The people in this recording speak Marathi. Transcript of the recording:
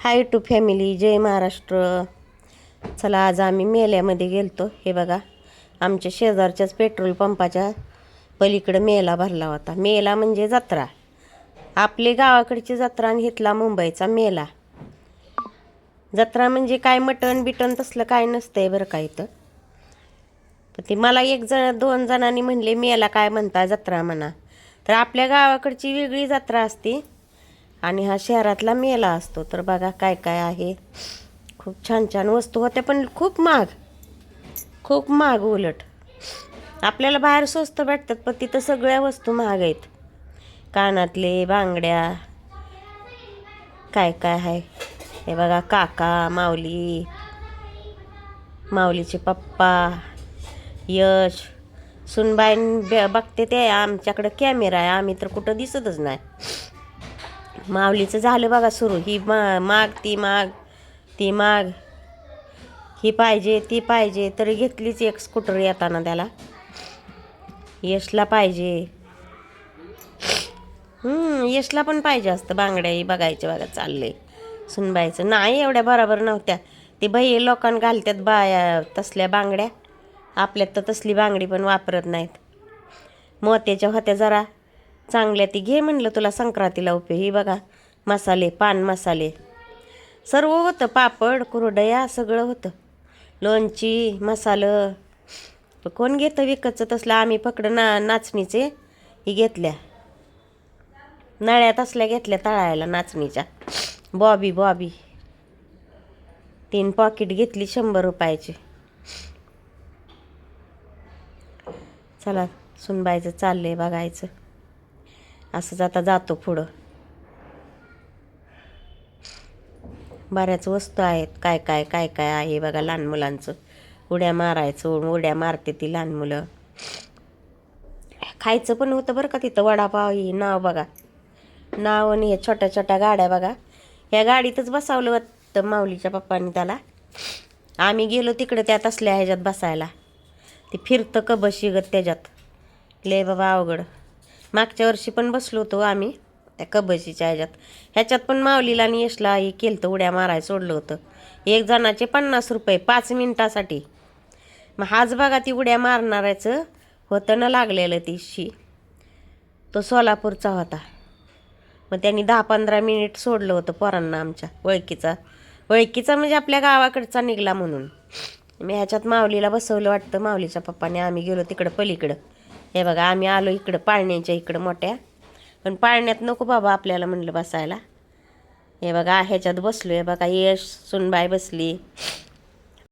हाय टू फॅमिली जय महाराष्ट्र. चला आज आम्ही मेल्यामध्ये गेलतो. हे बघा आमच्या शेजारच्याच पेट्रोल पंपाच्या पलीकडं मेला भरला होता. मेला म्हणजे जत्रा. आपली गावाकडची जत्रा आणि इथला मुंबईचा मेला. जत्रा म्हणजे काय मटण बिटन तसलं काय नसतंय बरं का इथं. ते मला एक जण दोन जणांनी म्हणले मेला काय म्हणता जत्रा म्हणा. तर आपल्या गावाकडची वेगळी जत्रा असते. आणि हा शहरातला मेला असतो. तर बघा काय काय आहे. खूप छान छान वस्तू होत्या पण खूप महाग. खूप महाग उलट. आपल्याला बाहेर स्वस्त भेटतात पण तिथं सगळ्या वस्तू महाग आहेत. कानातले बांगड्या. काय काय आहे? हे बघा काका माऊली. माऊलीचे पप्पा. यश. सुनबाईन बघते ते आमच्याकडं कॅमेरा आहे. आम्ही तर कुठं दिसतच नाही. माऊलीचं झालं बघा सुरू. ही मा माग ती माग ती माग. ही पाहिजे ती पाहिजे तरी घेतलीच एक स्कूटर येताना त्याला. यशला पाहिजे. यशला पण पाहिजे असतं बांगड्या. बघायचे बघा चालले सुनबायचं नाही एवढ्या बरोबर नव्हत्या. ते बाई लोकांना घालतात बाया तसल्या बांगड्या. आपल्यात तर तसली बांगडी पण वापरत नाहीत. मोत्याच्या होत्या जरा. चांगल्या ती घे म्हणलं तुला संक्रांतीला उपयोगी बघा मसाले पान मसाले. सर्व होतं पापड कुरडया सगळं होतं. लोणची मसालं. कोण घेतं विकतचं? तसलं आम्ही फक्त ना नाचणीचे ही घेतल्या. नळ्यात असल्या घेतल्या तळायला नाचणीच्या. बॉबी बॉबी. तीन पॉकेट घेतली शंभर रुपयाची. चला सुनबायचं चाललंय बघायचं. असंच आता जातो पुढं. बऱ्याच वस्तू आहेत. काय काय काय काय आहे बघा लहान मुलांचं. उड्या मारायचं उड्या मारते ती लहान मुलं. खायचं पण होतं बरं का तिथं वडापाव ही नाव बघा. नाव आणि हे छोट्या छोट्या गाड्या बघा. ह्या गाडीतच बसावलं होतं माऊलीच्या पप्पांनी त्याला. आम्ही गेलो तिकडे त्यात असल्या ह्याच्यात बसायला. ते फिरतं कबशी गत त्याच्यात. ले बाबा अवघड. मागच्या वर्षी पण बसलो होतो आम्ही त्या कबशीच्या ह्याच्यात. ह्याच्यात पण माऊलीला आणि यशला हे केलं होतं उड्या मारायला सोडलं होतं. एक जणाचे पन्नास रुपये पाच मिनिटासाठी. मग हाच बघा ती उड्या मारणाऱ्याचं होतं ना लागलेलं तिशी तो सोलापूरचा होता. मग त्यांनी दहा पंधरा मिनिट सोडलं होतं पोरांना आमच्या ओळखीचा ओळखीचा म्हणजे आपल्या गावाकडचा निघला म्हणून. मी ह्याच्यात माऊलीला बसवलं वाटतं माऊलीच्या पप्पाने आम्ही गेलो तिकडं पलीकडं. हे बघा आम्ही आलो इकडं पाळण्याच्या इकडं मोठ्या. पण पाळण्यात नको बाबा आपल्याला म्हणलं बसायला. हे बघा ह्याच्यात बसलो आहे बघा यश सुनबाई बसली.